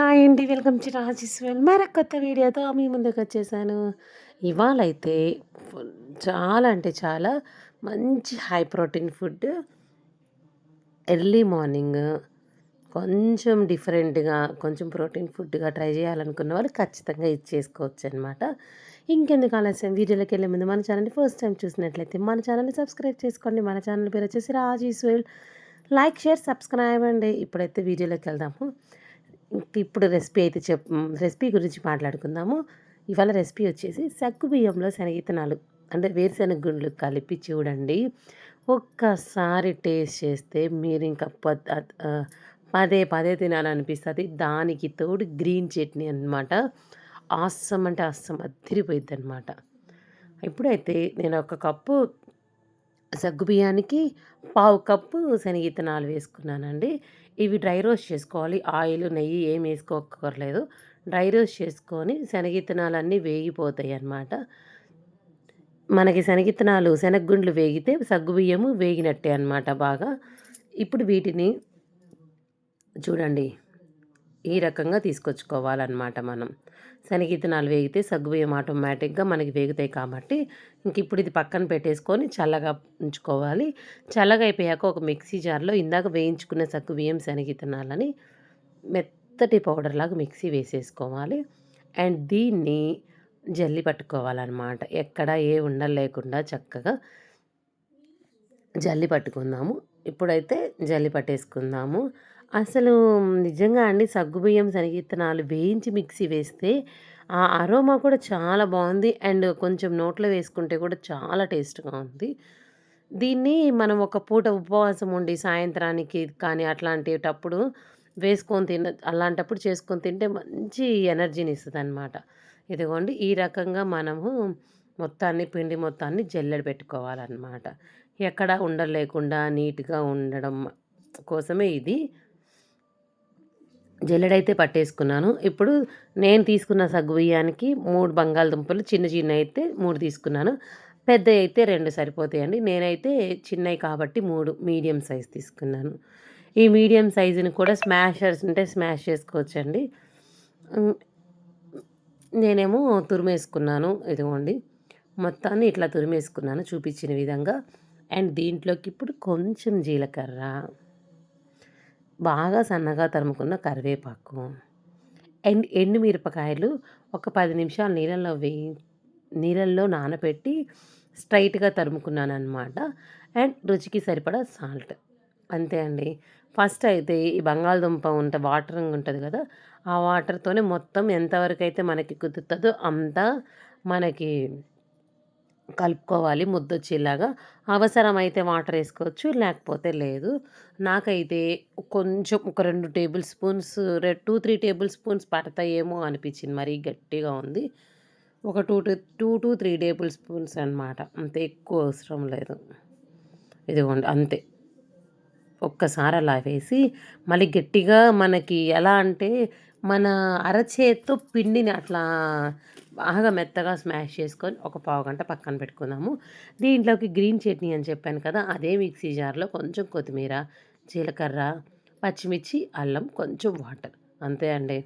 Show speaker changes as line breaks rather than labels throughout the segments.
Hi అండి welcome to Rajeshwar మరొక కొత్త వీడియోతో మీ ముందుకు వచ్చేసాను. ఇవాళైతే చాలా అంటే చాలా మంచి high protein food early morning కొంచెం డిఫరెంట్గా కొంచెం ప్రోటీన్ ఫుడ్గా ట్రై చేయాలనుకున్న వాళ్ళు ఖచ్చితంగా ఇది చేసుకోవచ్చు అనమాట ఇంకెందుకు ఆలస్యం? వీడియోలోకి వెళ్ళే ముందు మన ఛానల్ని ఫస్ట్ టైం చూసినట్లయితే మన ఛానల్ని సబ్స్క్రైబ్ చేసుకోండి. మన ఛానల్ పేరు వచ్చేసి రాజేశ్వర్ లైక్ షేర్ సబ్స్క్రైబ్ అండి. ఇప్పుడైతే వీడియోలోకి వెళ్దాము. ఇప్పుడు రెసిపీ అయితే చెప్ రెసిపీ గురించి మాట్లాడుకుందాము. ఇవాళ రెసిపీ వచ్చేసి సగ్గు బియ్యంలో శనగితనాలు అంటే వేరుశనగ గుండ్లు కలిపి చూడండి. ఒక్కసారి టేస్ట్ చేస్తే మీరు ఇంకా పదే పదే తినాలనిపిస్తుంది. దానికి తోడు గ్రీన్ చట్నీ అనమాట ఆసం అంటే ఆస్సం అదిరిపోయిద్ది అనమాట ఇప్పుడైతే నేను ఒక కప్పు సగ్గు బియ్యానికి పావు కప్పు శనగిత్తనాలు వేసుకున్నానండి. ఇవి డ్రై రోస్ట్ చేసుకోవాలి. ఆయిల్ నెయ్యి ఏం వేసుకోకర్లేదు డ్రై రోస్ట్ చేసుకొని శనగిత్తనాలన్నీ వేగిపోతాయి అన్నమాట మనకి శనగిత్తనాలు శనగగుండ్లు వేగితే సగ్గుబియ్యము వేగినట్టే అనమాట బాగా. ఇప్పుడు వీటిని చూడండి. ఈ రకంగా తీసుకొచ్చుకోవాలన్నమాట మనం. శనగిత్తనాలు వేగితే సగ్గుబియ్యం ఆటోమేటిక్గా మనకి వేగుతాయి కాబట్టి ఇంక ఇప్పుడు ఇది పక్కన పెట్టేసుకొని చల్లగా ఉంచుకోవాలి. చల్లగా అయిపోయాక ఒక మిక్సీ జార్లో ఇందాక వేయించుకున్న సగ్గుబియ్యం శనగిత్తనాలని మెత్తటి పౌడర్ లాగా మిక్సీ వేసేసుకోవాలి. అండ్ దీన్ని జల్లి పట్టుకోవాలన్నమాట. ఎక్కడ ఏ ఉండలు లేకుండా చక్కగా జల్లి పట్టుకుందాము. ఇప్పుడైతే జల్లి పట్టేసుకుందాము. అసలు నిజంగా అండి సగ్గుబియ్యం శనగిత్తనాలు వేయించి మిక్సీ వేస్తే ఆ అరోమా కూడా చాలా బాగుంది. అండ్ కొంచెం నోట్లో వేసుకుంటే కూడా చాలా టేస్ట్గా ఉంది. దీన్ని మనం ఒక పూట ఉపవాసం ఉండి సాయంత్రానికి కానీ అట్లాంటిటప్పుడు వేసుకొని తిన అలాంటప్పుడు చేసుకొని తింటే మంచి ఎనర్జీని ఇస్తుంది అనమాట ఇదిగోండి ఈ రకంగా మనము మొత్తాన్ని పిండి మొత్తాన్ని జల్లెడ పెట్టుకోవాలన్నమాట. ఎక్కడా ఉండలేకుండా నీట్గా ఉండడం కోసమే ఇది. జల్లెడైతే పట్టేసుకున్నాను. ఇప్పుడు నేను తీసుకున్న సగ్గు బియ్యానికి మూడు బంగాళదుంపలు చిన్న చిన్న అయితే మూడు తీసుకున్నాను. పెద్ద అయితే రెండు సరిపోతాయండి. నేనైతే చిన్నవి కాబట్టి మూడు మీడియం సైజ్ తీసుకున్నాను. ఈ మీడియం సైజుని కూడా స్మాషర్స్ ఉంటే స్మాష్ చేసుకోవచ్చండి. నేనేమో తురిమేసుకున్నాను. ఇదిగోండి. మొత్తాన్ని ఇట్లా తురిమేసుకున్నాను చూపించిన విధంగా. అండ్ దీంట్లోకి ఇప్పుడు కొంచెం జీలకర్ర. బాగా సన్నగా తరుముకున్న కరివేపాకు. ఎండ్ ఎండు మిరపకాయలు ఒక పది నిమిషాలు నీళ్ళల్లో వేయి నీళ్ళల్లో నానబెట్టి స్ట్రైట్గా తరుముకున్నాను అనమాట అండ్ రుచికి సరిపడా సాల్ట్. అంతే అండి. ఫస్ట్ అయితే ఈ బంగాళదుంప ఉంటే వాటర్ ఉంటుంది కదా ఆ వాటర్తోనే మొత్తం ఎంతవరకు అయితే మనకి కుదురుతుందో అంతా మనకి కలుపుకోవాలి ముద్దొచ్చేలాగా. అవసరమైతే వాటర్ వేసుకోవచ్చు లేకపోతే లేదు. నాకైతే కొంచెం ఒక రెండు table spoons two three table spoons పడతాయేమో అనిపించింది. మరీ గట్టిగా ఉంది. ఒక two two two to three table spoons అనమాట అంత ఎక్కువ అవసరం లేదు. ఇదిగోండి అంతే. ఒక్కసారి అలా వేసి మళ్ళీ గట్టిగా మనకి ఎలా అంటే మన అరచేత్తో పిండిని అట్లా బాగా మెత్తగా స్మాష్ చేసుకొని ఒక పావు గంట పక్కన పెట్టుకుందాము. దీంట్లోకి గ్రీన్ చట్నీ అని చెప్పాను కదా అదే మిక్సీ జార్లో కొంచెం కొత్తిమీర జీలకర్ర పచ్చిమిర్చి అల్లం కొంచెం వాటర్. అంతే అండి.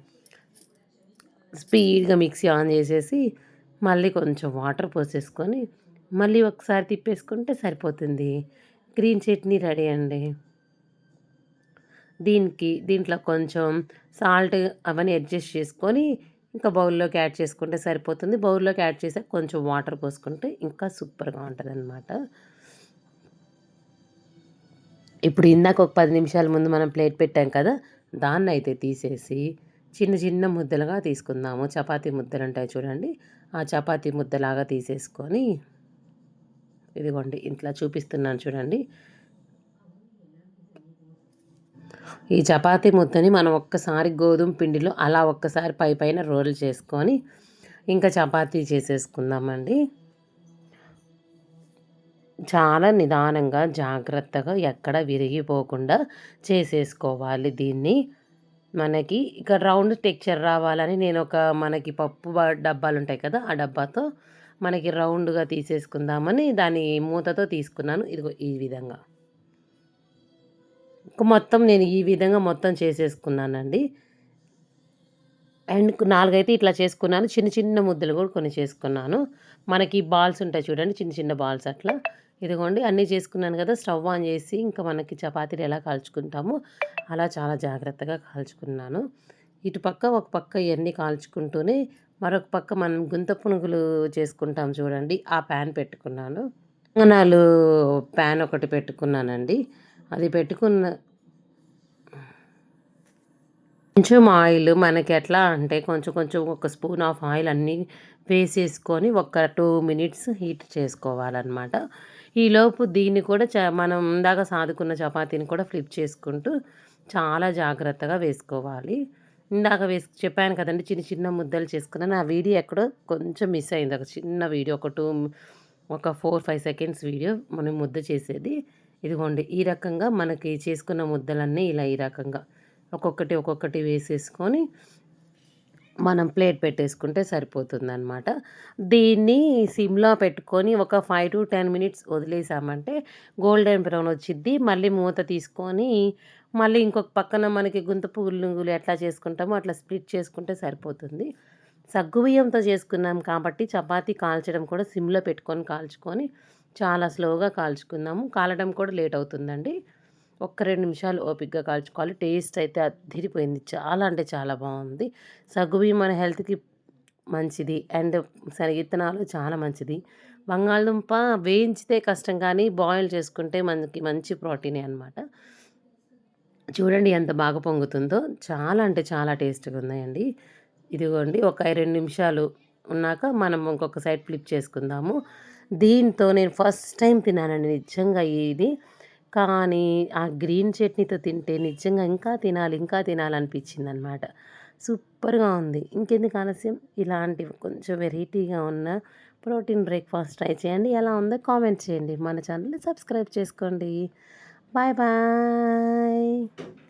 స్పీడ్గా మిక్సీ ఆన్ చేసేసి మళ్ళీ కొంచెం వాటర్ పోసేసుకొని మళ్ళీ ఒకసారి తిప్పేసుకుంటే సరిపోతుంది. గ్రీన్ చట్నీ రెడీ అండి. దీనికి దీంట్లో కొంచెం సాల్ట్ అవన్నీ అడ్జస్ట్ చేసుకొని ఇంకా బౌల్లోకి యాడ్ చేసుకుంటే సరిపోతుంది. బౌల్లోకి యాడ్ చేసాక కొంచెం వాటర్ పోసుకుంటే ఇంకా సూపర్గా ఉంటుంది అనమాట ఇప్పుడు ఇందాక ఒక పది నిమిషాల ముందు మనం ప్లేట్ పెట్టాం కదా దాన్ని అయితే తీసేసి చిన్న చిన్న ముద్దలుగా తీసుకుందాము. చపాతీ ముద్దలు ఉంటాయి చూడండి. ఆ చపాతీ ముద్దలాగా తీసేసుకొని ఇదిగోండి ఇంట్లో చూపిస్తున్నాను చూడండి. ఈ చపాతీ ముద్దని మనం ఒక్కసారి గోధుమ పిండిలో అలా ఒక్కసారి పై పైన రోల్ చేసుకొని ఇంకా చపాతీ చేసేసుకుందామండి. చాలా నిదానంగా జాగ్రత్తగా ఎక్కడ విరిగిపోకుండా చేసేసుకోవాలి దీన్ని. మనకి ఇక్కడ రౌండ్ టెక్చర్ రావాలని నేను ఒక మనకి పప్పు డబ్బాలు ఉంటాయి కదా ఆ డబ్బాతో మనకి రౌండ్గా తీసేసుకుందామని దాని మూతతో తీసుకున్నాను. ఇదిగో ఈ విధంగా. మొత్తం నేను ఈ విధంగా మొత్తం చేసేసుకున్నానండి. అండ్ నాలుగైతే ఇట్లా చేసుకున్నాను. చిన్న చిన్న ముద్దలు కూడా కొన్ని చేసుకున్నాను. మనకి బాల్స్ ఉంటాయి చూడండి చిన్న చిన్న బాల్స్ అట్లా. ఇదిగోండి అన్నీ చేసుకున్నాను కదా స్టవ్ ఆన్ చేసి ఇంకా మనకి చపాతీలు ఎలా కాల్చుకుంటామో అలా చాలా జాగ్రత్తగా కాల్చుకున్నాను. ఇటు పక్క ఒక పక్క ఇవన్నీ కాల్చుకుంటూనే మరొక పక్క మనం గుంత పునుగులు చేసుకుంటాం చూడండి ఆ ప్యాన్ పెట్టుకున్నాను. నాలుగు ప్యాన్ ఒకటి పెట్టుకున్నానండి. అది పెట్టుకున్న. కొంచెం ఆయిల్ మనకి ఎట్లా అంటే కొంచెం కొంచెం ఒక స్పూన్ ఆఫ్ ఆయిల్ అన్నీ వేసేసుకొని ఒక టూ మినిట్స్ హీట్ చేసుకోవాలన్నమాట. ఈలోపు దీన్ని కూడా చ మనం ఇందాక సాదుకున్న చపాతీని కూడా ఫ్లిప్ చేసుకుంటూ చాలా జాగ్రత్తగా వేసుకోవాలి. ఇందాక వేసి చెప్పాను కదండి చిన్న చిన్న ముద్దలు చేసుకున్నాను ఆ వీడియో ఎక్కడో కొంచెం మిస్ అయింది. ఒక చిన్న వీడియో ఒక టూ ఒక ఫోర్ ఫైవ్ సెకండ్స్ వీడియో మనం ముద్ద చేసేది. ఇదిగోండి ఈ రకంగా మనకి చేసుకున్న ముద్దలన్నీ ఇలా ఈ రకంగా. ఒక్కొక్కటి ఒక్కొక్కటి వేసేసుకొని మనం ప్లేట్ పెట్టేసుకుంటే సరిపోతుందనమాట దీన్ని సిమ్లో పెట్టుకొని ఒక ఫైవ్ టు టెన్ మినిట్స్ వదిలేసామంటే గోల్డెన్ బ్రౌన్ వచ్చిద్ది. మళ్ళీ మూత తీసుకొని మళ్ళీ ఇంకొక పక్కన మనకి గుంత పువ్వులు ఎట్లా చేసుకుంటామో అట్లా స్ప్లిట్ చేసుకుంటే సరిపోతుంది. సగ్గుబియ్యంతో చేసుకున్నాం కాబట్టి చపాతీ కాల్చడం కూడా సిమ్లో పెట్టుకొని కాల్చుకొని చాలా స్లోగా కాల్చుకుందాము. కాలడం కూడా లేట్ అవుతుందండి. ఒక్క రెండు నిమిషాలు ఓపిక్గా కాల్చుకోవాలి. టేస్ట్ అయితే అదిరిపోయింది. చాలా అంటే చాలా బాగుంది. సగ్గుబి మన హెల్త్కి మంచిది. అండ్ శనగిత్తనాలు చాలా మంచిది. బంగాళదుంప వేయించితే కష్టం కానీ బాయిల్ చేసుకుంటే మనకి మంచి ప్రోటీనే అనమాట చూడండి ఎంత బాగా పొంగుతుందో. చాలా అంటే చాలా టేస్ట్గా ఉన్నాయండి. ఇదిగోండి ఒక రెండు నిమిషాలు ఉన్నాక మనం ఇంకొక సైడ్ ఫ్లిప్ చేసుకుందాము. దీంతో నేను ఫస్ట్ టైం తిన్నానండి నిజంగా ఇది. కానీ ఆ గ్రీన్ చట్నీతో తింటే నిజంగా ఇంకా తినాలి ఇంకా తినాలనిపించింది అనమాట సూపర్గా ఉంది. ఇంకెందుకు ఆలస్యం? ఇలాంటివి కొంచెం వెరైటీగా ఉన్న ప్రోటీన్ బ్రేక్ఫాస్ట్ ట్రై చేయండి. ఎలా ఉందో కామెంట్ చేయండి. మన ఛానల్ని సబ్స్క్రైబ్ చేసుకోండి. Bye bye.